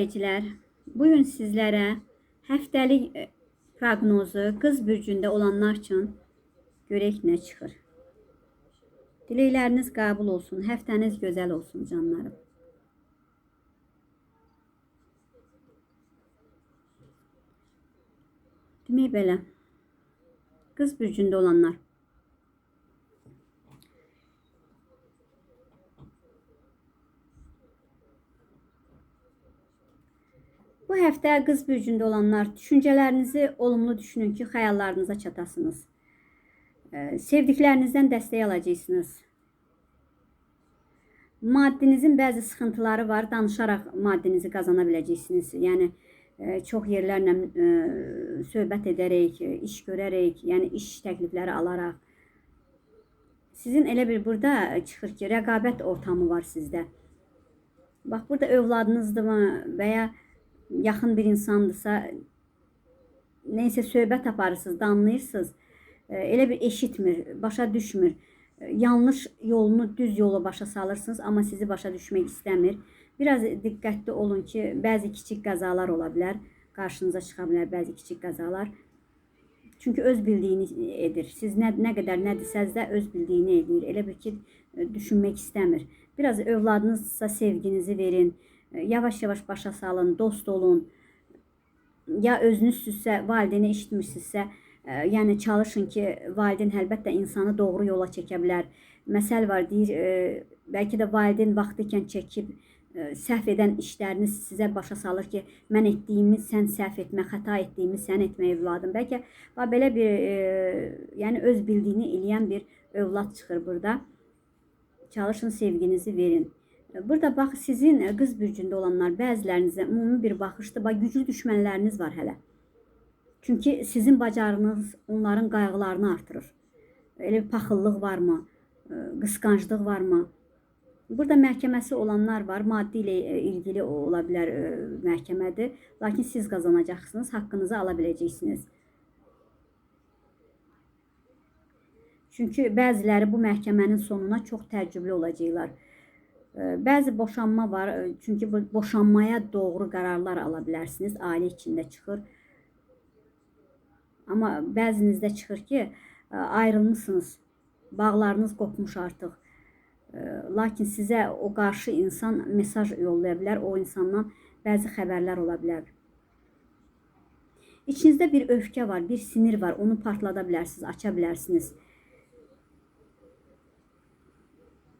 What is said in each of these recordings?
izleyiciler, bugün sizlere həftəlik e, proqnozu qız olanlar üçün görək nə çıxır. Diləkləriniz qəbul olsun, həftəniz gözəl olsun canlarım. Demək belə. Qız bürcündə olanlar. Bu həftə qız bürcündə olanlar düşüncələrinizi olumlu düşünün ki, xəyallarınıza çatasınız. Ee, Sevdiklərinizdən dəstək alacaqsınız. Maddinizin bəzi sıxıntıları var. Danışaraq maddinizi qazana biləcəksiniz. Yəni e, çox yerlərlə e, söhbət edərək, iş görərək, yəni iş təklifləri alaraq sizin elə bir burada çıxır ki, rəqabət ortamı var sizdə. Bax burada övladınızdırmı və ya yaxın bir insandırsa neysə söhbət aparırsınız, danlayırsınız. E, Elə bir eşitmir, başa düşmür. E, Yanlış yolunu düz yola başa salırsınız, amma sizi başa düşmək istəmir. Biraz diqqətli olun ki, bəzi kiçik qəzalar ola bilər. Qarşınıza çıxa bilər bəzi kiçik qəzalar. Çünki öz bildiyini edir. Siz nə, nə qədər nə desəz də öz bildiyini edir. Elə bir ki, e, düşünmək istəmir. Biraz övladınızsa sevginizi verin. E, Yavaş-yavaş başa salın, dost olun. Ya özünüzsüzsə, valideyni eşitmirsinizsə, e, yəni çalışın ki, valideyn əlbəttə insanı doğru yola çəkə bilər. Məsəl var, deyir, e, bəlkə də valideyn vaxtı ikən çəkib səhv edən işləriniz sizə başa salır ki, mən etdiyimi sən səhv etmə, xəta etdiyimi sən etmə övladım. Bəlkə belə bir e, yəni öz bildiyini eləyən bir övlad çıxır burada. Çalışın sevginizi verin. Burada bax sizin e, qız bürcündə olanlar bəzilərinizə ümumi bir baxışda bax güclü düşmənləriniz var hələ. Çünki sizin bacarığınız onların qayğılarını artırır. Elə bir paxıllıq varmı? E, Qısqanclıq varmı? Burada məhkəməsi olanlar var. Maddi ilə e, ilgili ola bilər e, məhkəmədir. Lakin siz qazanacaqsınız, haqqınızı ala biləcəksiniz. Çünki bəziləri bu məhkəmənin sonuna çox təəccüblü olacaqlar. Bəzi boşanma var. Çünki boşanmaya doğru qərarlar ala bilərsiniz. Ailə içində çıxır. Amma bəzinizdə çıxır ki, ayrılmısınız. Bağlarınız qopmuş artıq. Lakin sizə o qarşı insan mesaj yollaya. O insandan bəzi xəbərlər ola bilər. İçinizdə bir öfkə var, bir sinir var. Onu partlada bilərsiniz, aça bilərsiniz.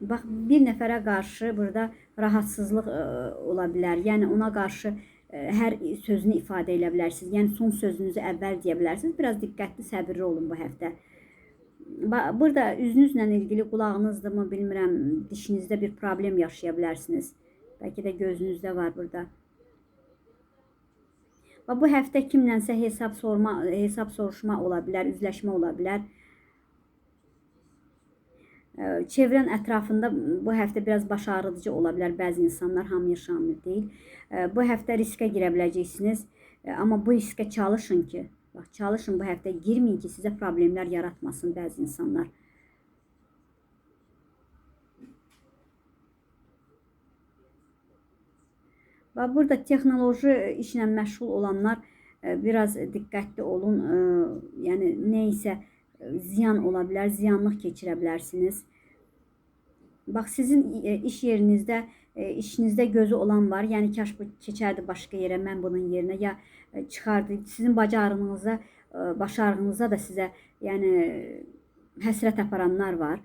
Bax bir nəfərə qarşı burada rahatsızlıq ə, ola bilər. Yəni ona qarşı ə, hər sözünü ifadə edə bilərsiniz. Yəni son sözünüzü əvvəl deyə bilərsiniz. Biraz diqqətli, səbirli olun bu həftə. Burada üzünüzlə ilgili qulağınızdırmı, bilmirəm, dişinizdə bir problem yaşaya bilərsiniz. Bəlkə də gözünüzdə var burada. Və bu həftə kimlənsə hesab sorma, hesab soruşma ola bilər, üzləşmə ola bilər. Çevrən ətrafında bu həftə biraz baş ağrıdıcı ola bilər bəzi insanlar, hamıya şamil deyil. Bu həftə riskə girə biləcəksiniz. Amma bu riskə çalışın ki, bax çalışın bu həftə girməyin ki, sizə problemlər yaratmasın bəzi insanlar. Və burada texnoloji işlə məşğul olanlar biraz diqqətli olun. Yəni nə isə ziyan ola bilər, ziyanlıq keçirə bilərsiniz. Bax sizin ə, iş yerinizdə, ə, işinizdə gözü olan var. Yəni kaş bu keçərdi başqa yerə, mən bunun yerinə ya ə, çıxardı. Sizin bacarığınıza, başarığınıza da sizə yəni həsrət aparanlar var.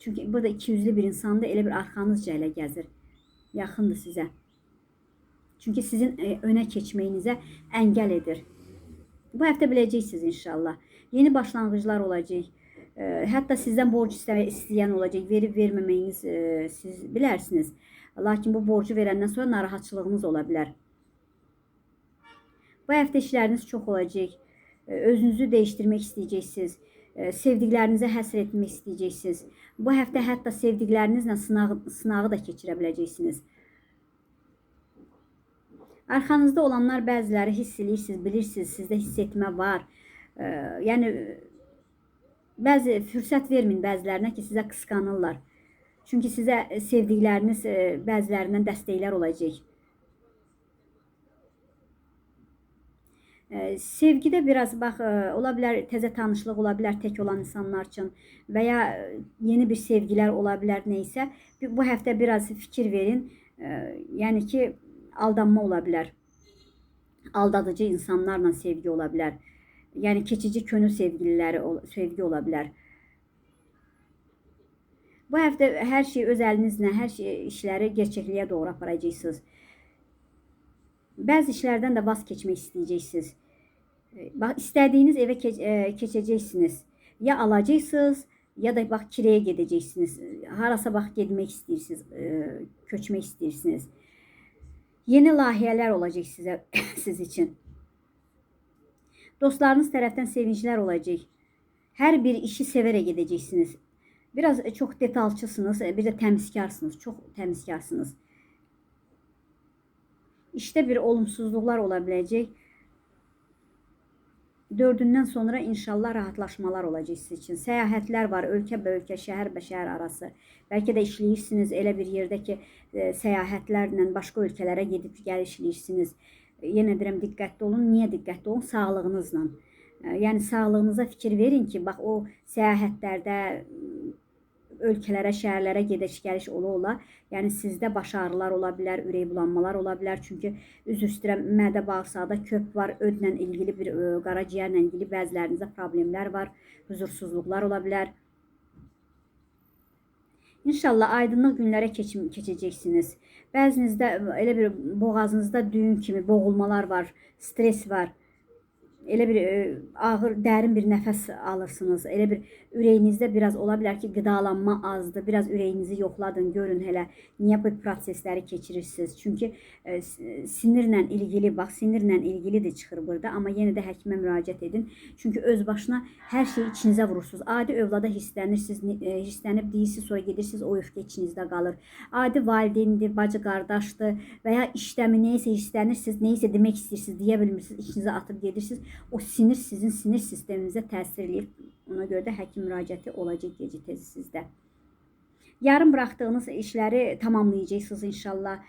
Çünki burada ikiyüzlü bir insanda elə bir arxanızca elə gəzir. Yaxındır sizə. Çünki sizin e, önə keçməyinizə əngəl edir. Bu həftə biləcəksiniz inşallah. Yeni başlanğıclar olacaq. Hətta sizdən borc istə- istəyən olacaq. Verib verməməyiniz siz bilərsiniz. Lakin bu borcu verəndən sonra narahatçılığınız ola bilər. Bu həftə işləriniz çox olacaq. Özünüzü dəyişdirmək istəyəcəksiniz. Sevdiklərinizə həsr etmək istəyəcəksiniz. Bu həftə hətta sevdiklərinizlə sınağı, sınağı da keçirə biləcəksiniz. Arxanızda olanlar bəziləri hiss eləyirsiniz, bilirsiniz, sizdə hiss etmə var. Ee, yani bazı fürsət verməyin bəzilərinə ki, sizə qısqanırlar. Çünki sizə e, sevdikləriniz e, bəzilərindən dəstəklər olacaq. Ee, Sevgidə biraz bax e, ola bilər təzə tanışlıq ola bilər tək olan insanlar üçün və ya yeni bir sevgilər ola bilər nə isə. Bu həftə biraz fikir verin. Ee, yəni ki, aldanma ola bilər. Aldadıcı insanlarla sevgi ola bilər Yəni keçici könül sevgililəri ol- sevgi ola bilər. Bu həftə hər şey öz əlinizlə, hər şey işləri gerçəkliyə doğru aparacaqsınız. Bəzi işlərdən də vaz keçmək istəyəcəksiniz. Bax istədiyiniz evə keç, e, keçəcəksiniz. Ya alacaqsınız, ya da bax kirəyə gedəcəksiniz. Harasa bax getmək istəyirsiniz, e, köçmək istəyirsiniz. Yeni layihələr olacaq sizə siz üçün. Dostlarınız tərəfdən sevinclər olacaq. Hər bir işi sevərək edəcəksiniz. Biraz e, çox detalçısınız, e, bir də təmizkarsınız, çox təmizkarsınız. İşdə bir olumsuzluqlar ola biləcək. Dördündən sonra inşallah rahatlaşmalar olacaq sizin üçün. Səyahətlər var, ölkə bə ölkə, şəhər bə şəhər arası. Bəlkə də işləyirsiniz elə bir yerdə ki, e, səyahətlərlə başqa ölkələrə gedib gəliş eləyirsiniz. E, Yenə deyirəm diqqətli olun. Niyə diqqətli olun? Sağlığınızla. Yəni sağlığınıza fikir verin ki, bax o səyahətlərdə ölkələrə, şəhərlərə gediş-gəliş ola-ola, yəni sizdə baş ağrılar ola bilər, ürək bulanmalar ola bilər. Çünki üzr istəyirəm, mədə bağırsaqda köp var, ödlə ilgili bir qaraciyərlə ilgili bəzilərinizdə problemlər var, huzursuzluqlar ola bilər. İnşallah aydınlıq günlərə keçim, keçəcəksiniz. Bəzinizdə elə bir boğazınızda düyün kimi boğulmalar var, stres var. Elə bir ə, ağır, dərin bir nəfəs alırsınız. Elə bir ürəyinizdə biraz ola bilər ki, qidalanma azdır. Biraz ürəyinizi yoxladın, görün hələ niyə bu prosesləri keçirirsiniz. Çünki ə, s- sinirlə ilgili, bax sinirlə ilgili də çıxır burada, amma yenə də həkimə müraciət edin. Çünki öz başına hər şeyi içinizə vurursunuz. Adi övlada hisslənirsiniz, ni- ə, hisslənib deyirsiniz, sonra gedirsiniz, o öfkə içinizdə qalır. Adi valideyndir, bacı qardaşdır və ya işləmi nəysə hisslənirsiniz, nəysə demək istəyirsiniz, deyə bilmirsiniz, içinizə atıb gedirsiniz. O sinir sizin sinir sisteminizə təsir eləyir. Ona görə də həkim müraciəti olacaq gecə tez sizdə. Yarım buraxdığınız işləri tamamlayacaqsınız inşallah.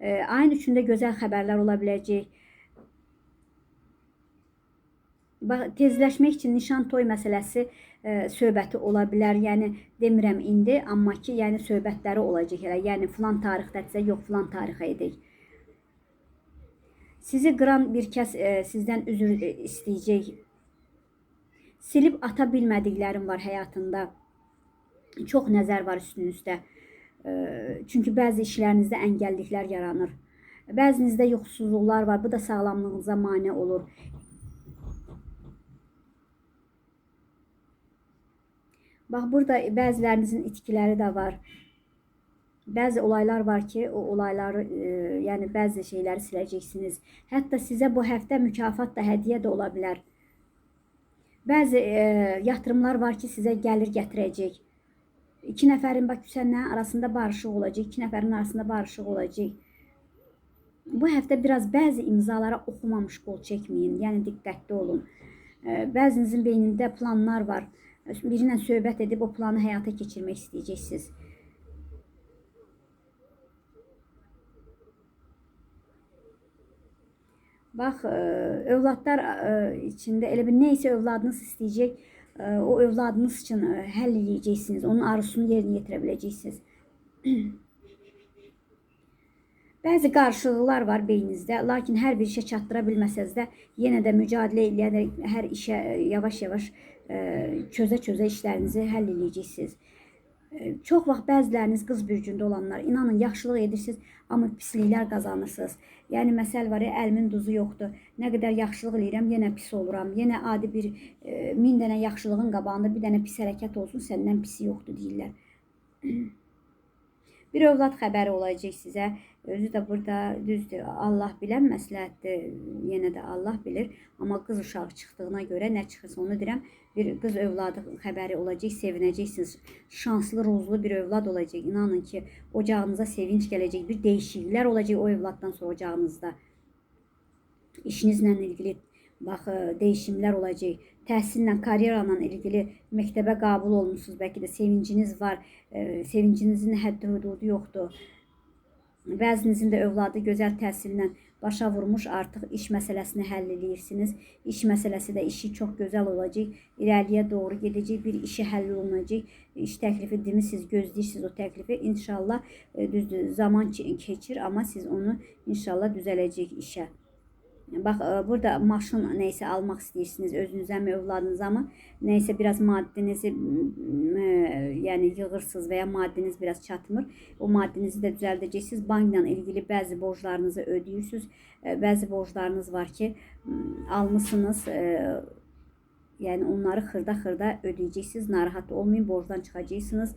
E, ayın 3-də gözəl xəbərlər ola biləcək. Bax, tezləşmək üçün nişan toy məsələsi e, söhbəti ola bilər. Yəni demirəm indi, amma ki, yəni söhbətləri olacaq elə. Yəni filan tarixdədirsə, yox filan tarixə edək. Sizi qıran bir kəs e, sizdən üzr e, istəyəcək. Silib ata bilmədiklərim var həyatında. Çox nəzər var üstünüzdə. E, Çünki bəzi işlərinizdə əngəlliklər yaranır. Bəzinizdə yoxsulluqlar var. Bu da sağlamlığınıza mane olur. Bax burada bəzilərinizin itkiləri də var. Bəzi olaylar var ki, o olayları, e, yəni bəzi şeyləri siləcəksiniz. Hətta sizə bu həftə mükafat da, hədiyyə də ola bilər. Bəzi e, yatırımlar var ki, sizə gəlir gətirəcək. İki nəfərin bax küsənlərin arasında barışıq olacaq, iki nəfərin arasında barışıq olacaq. Bu həftə biraz bəzi imzalara oxumamış qol çəkməyin. Yəni diqqətli olun. E, Bəzinizin planlar var. Biri ilə söhbət edib o planı həyata keçirmək istəyəcəksiniz. Bax, ə, övladlar ə, içində elə bir nə isə övladınız istəyəcək, ə, o övladınız üçün ə, həll edəcəksiniz, onun arzusunu yerinə yetirə biləcəksiniz. Bəzi qarşılıqlar var beyninizdə, lakin hər bir işə çatdıra bilməsəz də, yenə də mücadilə eləyərək hər işə yavaş-yavaş çözə-çözə işlərinizi həll edəcəksiniz. Çox vaxt bəziləriniz qız bürcündə olanlar, inanın yaxşılıq edirsiniz, amma pisliklər qazanırsınız. Yəni məsəl var əlimin duzu yoxdur. Nə qədər yaxşılıq eləyirəm, yenə pis oluram. Yenə adi bir e, 1000 dənə yaxşılığın qabağında bir dənə pis hərəkət olsun, səndən pisi yoxdur deyirlər. Bir övlad xəbəri olacaq sizə. Özü də burada düzdür. Allah bilən məsləhətdir. Yenə də Allah bilir. Amma qız uşağı çıxdığına görə nə çıxırsa onu deyirəm. Bir qız övladı xəbəri olacaq, sevinəcəksiniz. Şanslı, ruzlu bir övlad olacaq. İnanın ki, ocağınıza sevinç gələcək. Bir dəyişikliklər olacaq o övladdan sonra ocağınızda. İşinizlə ilgili bax ə, dəyişimlər olacaq. Təhsillə, karyera ilə ilgili məktəbə qəbul olmusunuz, bəlkə də sevinciniz var. Ə, Sevincinizin həddi-hüdudu yoxdur. Bəzinizin də övladı gözəl təhsillə başa vurmuş artıq iş məsələsini həll edirsiniz. İş məsələsi də işi çox gözəl olacaq. İrəliyə doğru gedəcək, bir işi həll olunacaq. İş təklifi demisiz, gözləyirsiniz o təklifi. İnşallah e, düzdür, zaman ke- keçir, amma siz onu inşallah düzələcək işə. Bax e, burada maşın nəysə almaq istəyirsiniz özünüzə mi, övladınıza mı? Nəysə biraz maddinizi e, yəni yığırsınız və ya maddiniz biraz çatmır. O maddinizi də düzəldəcəksiniz. Bankla ilgili bəzi borclarınızı ödəyirsiniz. E, Bəzi borclarınız var ki, almısınız. Yəni onları xırda-xırda ödəyəcəksiniz. Narahat olmayın, borcdan çıxacaqsınız.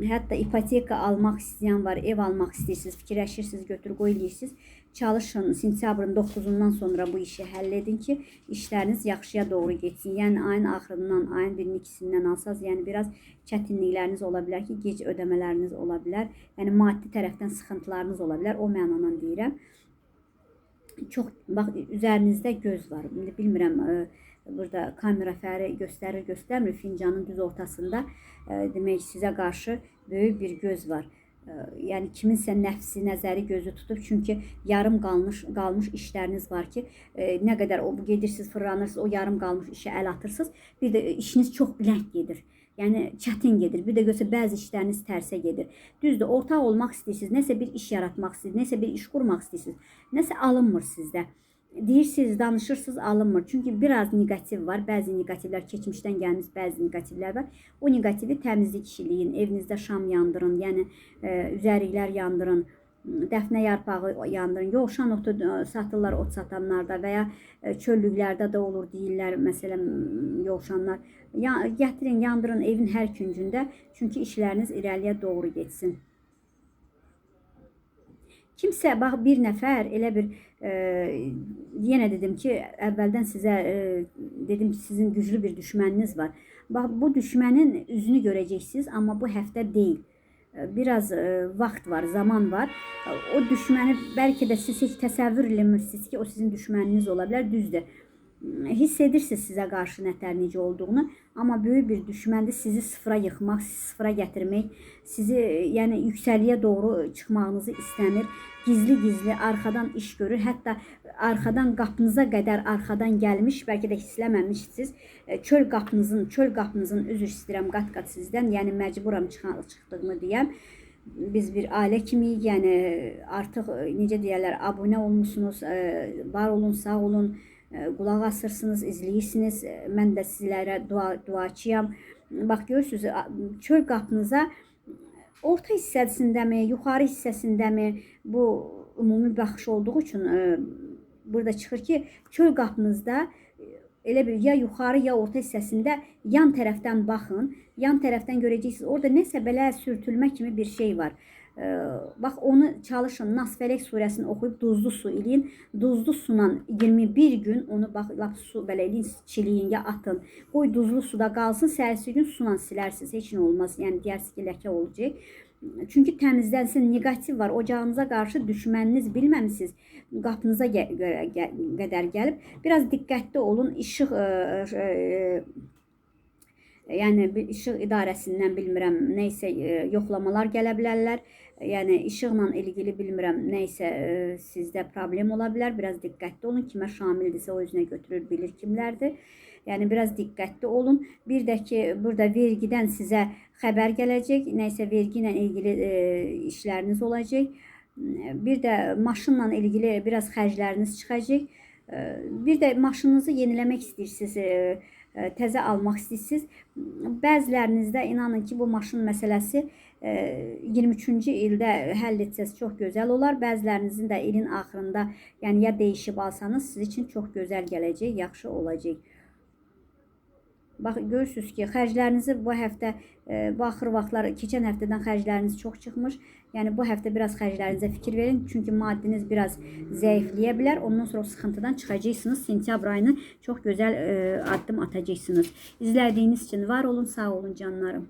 Hətta ipoteka almaq istəyən var, ev almaq istəyirsiniz, fikirləşirsiniz, götür qoy eləyirsiniz. Çalışın sentyabrın 9-undan sonra bu işi həll edin ki, işləriniz yaxşıya doğru getsin. Yəni ayın axırından, ayın 1-in ikisindən alsaz, yəni biraz çətinlikləriniz ola bilər ki, gec ödəmələriniz ola bilər. Yəni maddi tərəfdən sıxıntılarınız ola bilər. O mənada deyirəm. Çox bax üzərinizdə göz var. İndi bilmirəm ə, burada kamera fəri göstərir, göstərmir. Fincanın düz ortasında ə, demək sizə qarşı böyük bir göz var. Yəni kiminsə nəfsi, nəzəri gözü tutub. Çünki yarım qalmış qalmış işləriniz var ki, ə, nə qədər o gedirsiniz, fırlanırsınız, o yarım qalmış işə əl atırsınız. Bir də işiniz çox ləng gedir. Yəni çətin gedir. Bir də görsə bəzi işləriniz tərsə gedir. Düzdür, ortaq olmaq istəyirsiniz, nəsə bir iş yaratmaq istəyirsiniz, nəsə bir iş qurmaq istəyirsiniz. Nəsə alınmır sizdə. Deyirsiniz, danışırsınız, alınmır. Çünki biraz neqativ var. Bəzi neqativlər keçmişdən gəlmiş bəzi neqativlər var. O neqativi təmizlik işləyin, evinizdə şam yandırın, yəni e, üzəriklər yandırın, dəfnə yarpağı yandırın. Yovşan otu e, satırlar ot satanlarda və ya e, çöllüklərdə də olur deyirlər, məsələn, yovşanlar. Ya, gətirin, yandırın evin hər küncündə, çünki işləriniz irəliyə doğru getsin. Kimsə bax bir nəfər elə bir e, yenə dedim ki, əvvəldən sizə e, dedim ki, sizin güclü bir düşməniniz var. Bax bu düşmənin üzünü görəcəksiniz, amma bu həftə deyil. E, Biraz e, vaxt var, zaman var. O düşməni bəlkə də siz heç təsəvvür eləmirsiniz ki, o sizin düşməniniz ola bilər, düzdür. Hiss edirsiniz sizə qarşı nətər necə olduğunu, amma böyük bir düşməndir sizi sıfıra yıxmaq, sıfıra gətirmək, sizi yəni yüksəliyə doğru çıxmağınızı istəmir. Gizli-gizli arxadan iş görür, hətta arxadan qapınıza qədər arxadan gəlmiş, bəlkə də hissləməmişsiniz. E, Çöl qapınızın, çöl qapınızın üzr istəyirəm qat-qat sizdən, yəni məcburam çıxan çıxdığımı deyəm. Biz bir ailə kimiyik, yəni artıq e, necə deyirlər, abunə olmusunuz, e, var olun, sağ olun. E, qulaq asırsınız, izləyirsiniz. E, Mən də sizlərə dua duaçıyam. Bax görürsüz, çöl qapınıza orta hissəsindəmi, yuxarı hissəsindəmi bu ümumi baxış olduğu üçün e, burada çıxır ki, çöl qapınızda e, elə bir ya yuxarı ya orta hissəsində yan tərəfdən baxın. Yan tərəfdən görəcəksiniz. Orada nəsə belə sürtülmə kimi bir şey var. E, Bax onu çalışın. Nasfələk surəsini oxuyub duzlu su eləyin. Duzlu sunan 21 gün onu bax lap su belə eləyin, çiliyin ya atın. Qoy duzlu suda qalsın. Səhərsi gün sunan silərsiniz. Heç nə olmaz. Yəni deyərsiniz ki, ləkə olacaq. Çünki təmizlənsin, neqativ var. Ocağınıza qarşı düşməniniz bilməmisiniz. Qapınıza gə gə qədər gəlib. Biraz diqqətli olun. İşıq ə, ə, yəni işıq idarəsindən bilmirəm, nə isə ə, yoxlamalar gələ bilərlər. Yəni işıqla ilgili bilmirəm, nə isə ə, sizdə problem ola bilər. Biraz diqqətli olun. Kimə şamildirsə o özünə götürür, bilir kimlərdir. Yəni biraz diqqətli olun. Bir də ki, burada vergidən sizə xəbər gələcək. Nəsə vergi ilə ilgili e, işləriniz olacaq. Bir də maşınla ilgili biraz xərcləriniz çıxacaq. E, Bir də maşınınızı yeniləmək istəyirsiniz, e, e, təzə almaq istəyirsiniz. Bəzilərinizdə inanın ki, bu maşın məsələsi e, 23-cü ildə həll etsəz çox gözəl olar. Bəzilərinizin də ilin axırında, yəni ya dəyişib alsanız sizin üçün çox gözəl gələcək, yaxşı olacaq. Bax görürsüz ki, xərclərinizi bu həftə e, bu axır vaxtlar keçən həftədən xərcləriniz çox çıxmış. Yəni bu həftə biraz xərclərinizə fikir verin, çünki maddiniz biraz zəifləyə bilər. Ondan sonra sıxıntıdan çıxacaqsınız. Sentyabr ayını çox gözəl e, addım atacaqsınız. İzlədiyiniz üçün var olun, sağ olun canlarım.